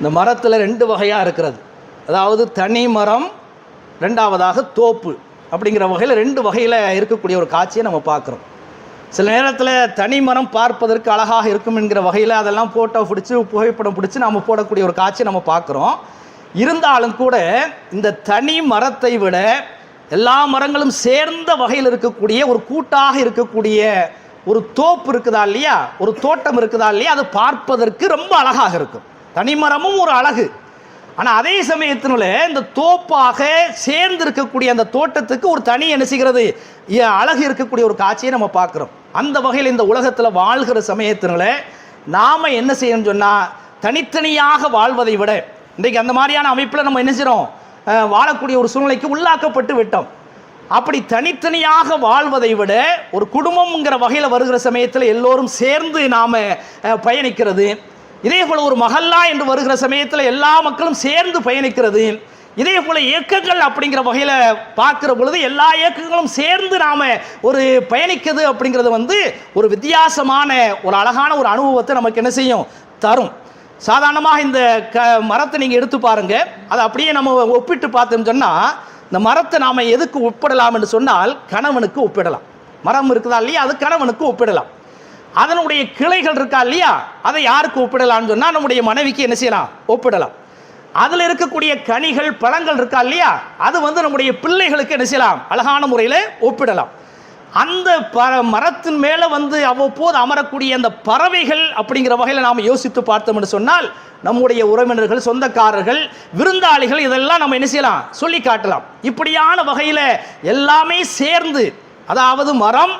இந்த மரத்தில் ரெண்டு வகையாக இருக்கிறது. அதாவது தனி மரம் ரெண்டாவதாக தோப்பு. அப்படிங்கிற வகையில் ரெண்டு வகையில் இருக்கக்கூடிய ஒரு காட்சியை நம்ம பார்க்குறோம். சில நேரத்தில் தனி மரம் பார்ப்பதற்கு அழகாக இருக்கும் என்கிற வகையில் அதெல்லாம் ஃபோட்டோ பிடிச்சி புகைப்படம் பிடிச்சி நம்ம போடக்கூடிய ஒரு காட்சியை நம்ம பார்க்குறோம். இருந்தாலும் கூட இந்த தனி மரத்தை விட எல்லா மரங்களும் சேர்ந்த வகையில் இருக்கக்கூடிய ஒரு கூட்டாக இருக்கக்கூடிய ஒரு தோப்பு இருக்குதா இல்லையா? ஒரு தோட்டம் இருக்குதா இல்லையா? அது பார்ப்பதற்கு ரொம்ப அழகாக இருக்கும். தனிமரமும் ஒரு அழகு. ஆனால் அதே சமயத்தினுள்ள இந்த தோப்பாக சேர்ந்து இருக்கக்கூடிய அந்த தோட்டத்துக்கு ஒரு தனி என்ன செய்கிறது? அழகு இருக்கக்கூடிய ஒரு காட்சியை நம்ம பார்க்குறோம். அந்த வகையில் இந்த உலகத்தில் வாழ்கிற சமயத்தினுள்ள நாம் என்ன செய்யணும்னு சொன்னால் தனித்தனியாக வாழ்வதை விட இன்றைக்கு அந்த மாதிரியான அமைப்பில் நம்ம என்ன செய்கிறோம் வாழக்கூடிய ஒரு சூழ்நிலைக்கு உள்ளாக்கப்பட்டு விட்டோம். அப்படி தனித்தனியாக வாழ்வதை விட ஒரு குடும்பம்ங்கிற வகையில் வருகிற சமயத்தில் எல்லோரும் சேர்ந்து நாம் பயணிக்கிறது இதே போல் ஒரு மகல்லா என்று வருகிற சமயத்தில் எல்லா மக்களும் சேர்ந்து பயணிக்கிறது. இதே போல் இயக்கங்கள் அப்படிங்கிற வகையில் பார்க்குற பொழுது எல்லா இயக்கங்களும் சேர்ந்து நாம் ஒரு பயணிக்கிறது அப்படிங்கிறது வந்து ஒரு வித்தியாசமான ஒரு அழகான ஒரு அனுபவத்தை நமக்கு என்ன செய்யும்? தரும். சாதாரணமாக இந்த க மரத்தை நீங்கள் எடுத்து பாருங்கள் அதை அப்படியே நம்ம ஒப்பிட்டு பார்த்தோம்னு சொன்னால் இந்த மரத்தை நாம் எதுக்கு ஒப்பிடலாம் என்று சொன்னால் கணவனுக்கு ஒப்பிடலாம். மரம் இருக்குதா இல்லையா? அது கணவனுக்கு ஒப்பிடலாம். அதனுடைய கிளைகள் இருக்கா இல்லையா? அதை யாருக்கு ஒப்பிடலாம்னு சொன்னால் நம்முடைய மனைவிக்கு என்ன செய்யலாம்? ஒப்பிடலாம். அதில் இருக்கக்கூடிய கனிகள் பழங்கள் இருக்கா இல்லையா? அது வந்து நம்முடைய பிள்ளைகளுக்கு என்ன செய்யலாம்? அழகான முறையில் ஒப்பிடலாம். அந்த ப மரத்தின் மேலே வந்து அவ்வப்போது அமரக்கூடிய அந்த பறவைகள் அப்படிங்கிற வகையில் நாம் யோசித்து பார்த்தோம்னு சொன்னால் நம்முடைய உறவினர்கள் சொந்தக்காரர்கள் விருந்தாளிகள் இதெல்லாம் நம்ம என்ன செய்யலாம்? சொல்லி காட்டலாம். இப்படியான வகையில் எல்லாமே சேர்ந்து அதாவது மரம்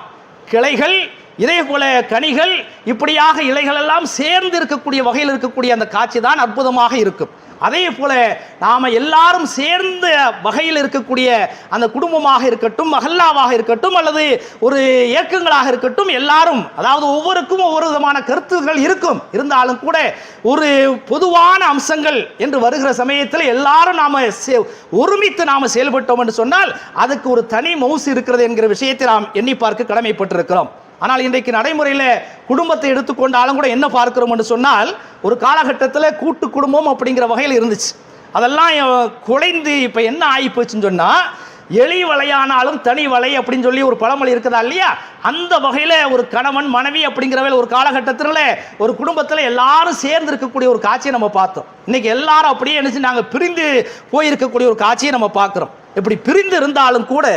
கிளைகள் இதே போல கனிகள் இப்படியாக இலைகள் எல்லாம் சேர்ந்து இருக்கக்கூடிய வகையில் இருக்கக்கூடிய அந்த காட்சி தான் அற்புதமாக இருக்கும். அதே போல நாம் எல்லாரும் சேர்ந்த வகையில் இருக்கக்கூடிய அந்த குடும்பமாக இருக்கட்டும் மகல்லாவாக இருக்கட்டும் அல்லது ஒரு இயக்கங்களாக இருக்கட்டும் எல்லாரும் அதாவது ஒவ்வொருக்கும் ஒவ்வொரு விதமான கருத்துக்கள் இருக்கும். இருந்தாலும் கூட ஒரு பொதுவான அம்சங்கள் என்று வருகிற சமயத்தில் எல்லாரும் நாம் ஒருமித்து நாம் செயல்பட்டோம் என்று சொன்னால் அதுக்கு ஒரு தனி மவுசு இருக்கிறது என்கிற விஷயத்தை நாம் எண்ணி பார்க்க கடமைப்பட்டிருக்கிறோம். ஆனால் இன்றைக்கு நடைமுறையில் குடும்பத்தை எடுத்துக்கொண்டாலும் கூட என்ன பார்க்கிறோம் என்று சொன்னால் ஒரு காலகட்டத்தில் கூட்டு குடும்பம் அப்படிங்கிற வகையில் இருந்துச்சு. அதெல்லாம் குலைந்து இப்போ என்ன ஆகி போச்சுன்னு சொன்னால் எலி வலையானாலும் தனி வலை அப்படின்னு சொல்லி ஒரு பழமொழி இருக்குதா இல்லையா? அந்த வகையில் ஒரு கணவன் மனைவி அப்படிங்கிறவையில் ஒரு காலகட்டத்தில் ஒரு குடும்பத்தில் எல்லாரும் சேர்ந்து இருக்கக்கூடிய ஒரு காட்சியை நம்ம பார்த்தோம். இன்னைக்கு எல்லாரும் அப்படியே நினச்சி நாங்கள் பிரிந்து போயிருக்கக்கூடிய ஒரு காட்சியை நம்ம பார்க்குறோம். இப்படி பிரிந்து இருந்தாலும் கூட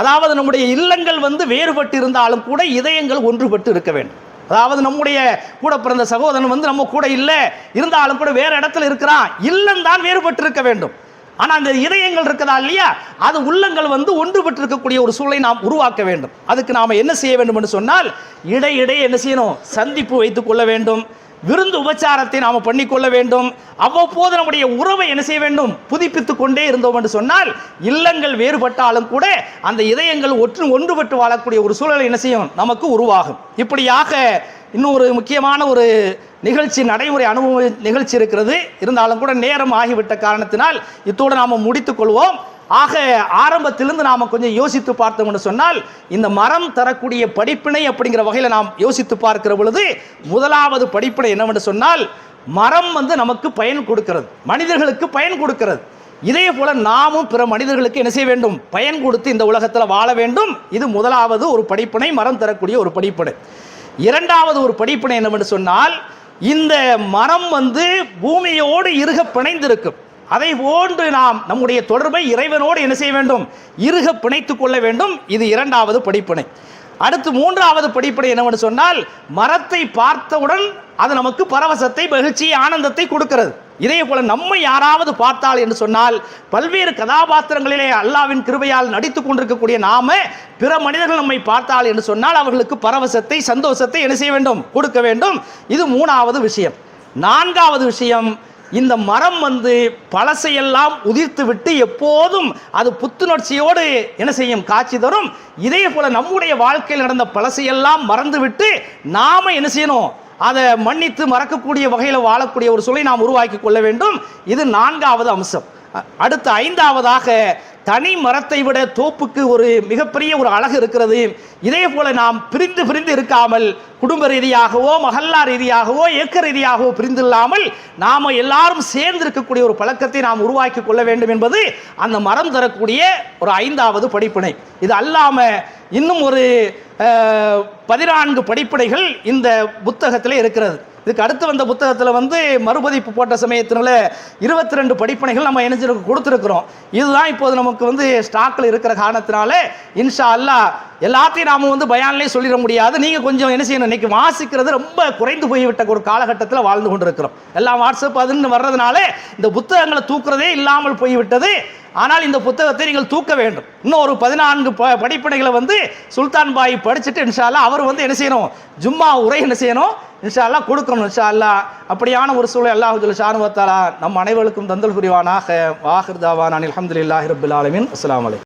அதாவது நம்முடைய இல்லங்கள் வந்து வேறுபட்டு இருந்தாலும் கூட இதயங்கள் ஒன்றுபட்டு இருக்க வேண்டும். அதாவது நம்முடைய கூட பிறந்த சகோதரன் வந்து நம்ம கூட இல்லை இருந்தாலும் கூட வேற இடத்துல இருக்கிறான் இல்லம் தான் வேறுபட்டு இருக்க வேண்டும். ஆனால் அந்த இதயங்கள் இருக்குதா இல்லையா? அது உள்ளங்கள் வந்து ஒன்றுபட்டு இருக்கக்கூடிய ஒரு சூழலை நாம் உருவாக்க வேண்டும். அதுக்கு நாம் என்ன செய்ய வேண்டும் என்று சொன்னால் இடையிடையே என்ன செய்யணும்? சந்திப்பு வைத்துக் கொள்ள வேண்டும். விருந்து உபச்சாரத்தை நாம் பண்ணிக்கொள்ள வேண்டும். அவ்வப்போது நம்முடைய உறவை என்ன செய்ய வேண்டும்? புதுப்பித்து கொண்டே இருந்தோம் என்று சொன்னால் இல்லங்கள் வேறுபட்டாலும் கூட அந்த இதயங்கள் ஒற்று ஒன்றுபட்டு வாழக்கூடிய ஒரு சூழலை என்ன செய்யும்? நமக்கு உருவாகும். இப்படியாக இன்னும் ஒரு முக்கியமான ஒரு நிகழ்ச்சி நடைமுறை அனுபவ நிகழ்ச்சி இருக்கிறது. இருந்தாலும் கூட நேரம் ஆகிவிட்ட காரணத்தினால் இத்தோடு நாம் முடித்துக் கொள்வோம். ஆக ஆரம்பத்திலிருந்து நாம் கொஞ்சம் யோசித்து பார்த்தோம்னு சொன்னால் இந்த மரம் தரக்கூடிய படிப்பினை அப்படிங்கிற வகையில் நாம் யோசித்து பார்க்கிற பொழுது முதலாவது படிப்பினை என்னவென்று சொன்னால் மரம் வந்து நமக்கு பயன் கொடுக்கிறது மனிதர்களுக்கு பயன் கொடுக்கிறது. இதே போல நாமும் பிற மனிதர்களுக்கு என்ன செய்ய வேண்டும்? பயன் கொடுத்து இந்த உலகத்தில் வாழ வேண்டும். இது முதலாவது ஒரு படிப்பினை மரம் தரக்கூடிய ஒரு படிப்பினை. இரண்டாவது ஒரு படிப்பினை என்னவென்று சொன்னால் இந்த மரம் வந்து பூமியோடு இருக பிணைந்திருக்கும். அதை போன்று நாம் நம்முடைய தொடர்பை இறைவனோடு என்ன செய்ய வேண்டும்? இறுக பிணைத்து கொள்ள வேண்டும். இது இரண்டாவது படிப்பினை. அடுத்து மூன்றாவது படிப்படை என்னவென்று சொன்னால் மரத்தை பார்த்தவுடன் அது நமக்கு பரவசத்தை மகிழ்ச்சி ஆனந்தத்தை கொடுக்கிறது. இதே போல நம்மை யாராவது பார்த்தால் என்று சொன்னால் பல்வேறு கதாபாத்திரங்களிலே அல்லாவின் கிருபையால் நடித்துக் கொண்டிருக்கக்கூடிய நாம பிற மனிதர்கள் நம்மை பார்த்தால் என்று சொன்னால் அவர்களுக்கு பரவசத்தை சந்தோஷத்தை என்ன செய்ய வேண்டும்? கொடுக்க வேண்டும். இது மூணாவது விஷயம். நான்காவது விஷயம் இந்த மரம் வந்து பழசையெல்லாம் உதிர்த்து விட்டு எப்போதும் அது புத்துணர்ச்சியோடு என்ன செய்யும்? காட்சி தரும். இதே போல நம்முடைய வாழ்க்கையில் நடந்த பழசையெல்லாம் மறந்துவிட்டு நாம என்ன செய்யணும்? அதை மன்னித்து மறக்கக்கூடிய வகையில் வாழக்கூடிய ஒரு சூழலை நாம் உருவாக்கி கொள்ள வேண்டும். இது நான்காவது அம்சம். அடுத்த அடுத்து ஐந்தாவதாக தனி மரத்தை விட தோப்புக்கு ஒரு மிகப்பெரிய ஒரு அழகு இருக்கிறது. இதே போல நாம் பிரிந்து பிரிந்து இருக்காமல் குடும்ப ரீதியாகவோ மகல்லா ரீதியாகவோ இயக்க ரீதியாகவோ பிரிந்து இல்லாமல் எல்லாரும் சேர்ந்து இருக்கக்கூடிய ஒரு பழக்கத்தை நாம் உருவாக்கி கொள்ள வேண்டும் என்பது அந்த மரம் தரக்கூடிய ஒரு ஐந்தாவது படிப்பினை. இது அல்லாமல் இன்னும் ஒரு பதினான்கு படிப்பினைகள் இந்த புத்தகத்தில் இருக்கிறது. இதுக்கு அடுத்து வந்த புத்தகத்தில் வந்து மறுபதிப்பு போட்ட சமயத்தினால இருபத்தி ரெண்டு படிப்பனைகள் நம்ம இணைஞ்சு கொடுத்துருக்குறோம். இதுதான் இப்போது நமக்கு வந்து ஸ்டாக்கில் இருக்கிற காரணத்தினால இன்ஷா அல்லாஹ் எல்லாத்தையும் நாம வந்து பயான்லேயே சொல்லிட முடியாது. நீங்கள் கொஞ்சம் என்ன செய்யணும்? இன்னைக்கு வாசிக்கிறது ரொம்ப குறைந்து போய்விட்ட ஒரு காலகட்டத்தில் வாழ்ந்து கொண்டிருக்கிறோம். எல்லாம் வாட்ஸ்அப் அதுன்னு வர்றதுனால இந்த புத்தகங்களை தூக்குறதே இல்லாமல் போய்விட்டது. ஆனால் இந்த புத்தகத்தை நீங்கள் தூக்க வேண்டும். இன்னும் ஒரு பதினான்கு ப படிப்பனைகளை வந்து சுல்தான் பாய் படிச்சுட்டு இன்ஷா அவர் வந்து என்ன செய்யணும்? ஜும்மா உரை என்ன செய்யணும்? இன்ஷா அல்லாஹ் கொடுக்கணும் இன்ஷா அல்லாஹ் அப்படியான ஒரு சூழல் அல்லாஹ் ஷானுவத்தாலா நம் அனைவருக்கும் தந்தல் புரிவானாக. வாஹிர் அனில் அல்ஹம்துலில்லாஹி ரபில் ஆலமின். அஸ்ஸலாமு அலைக்கும்.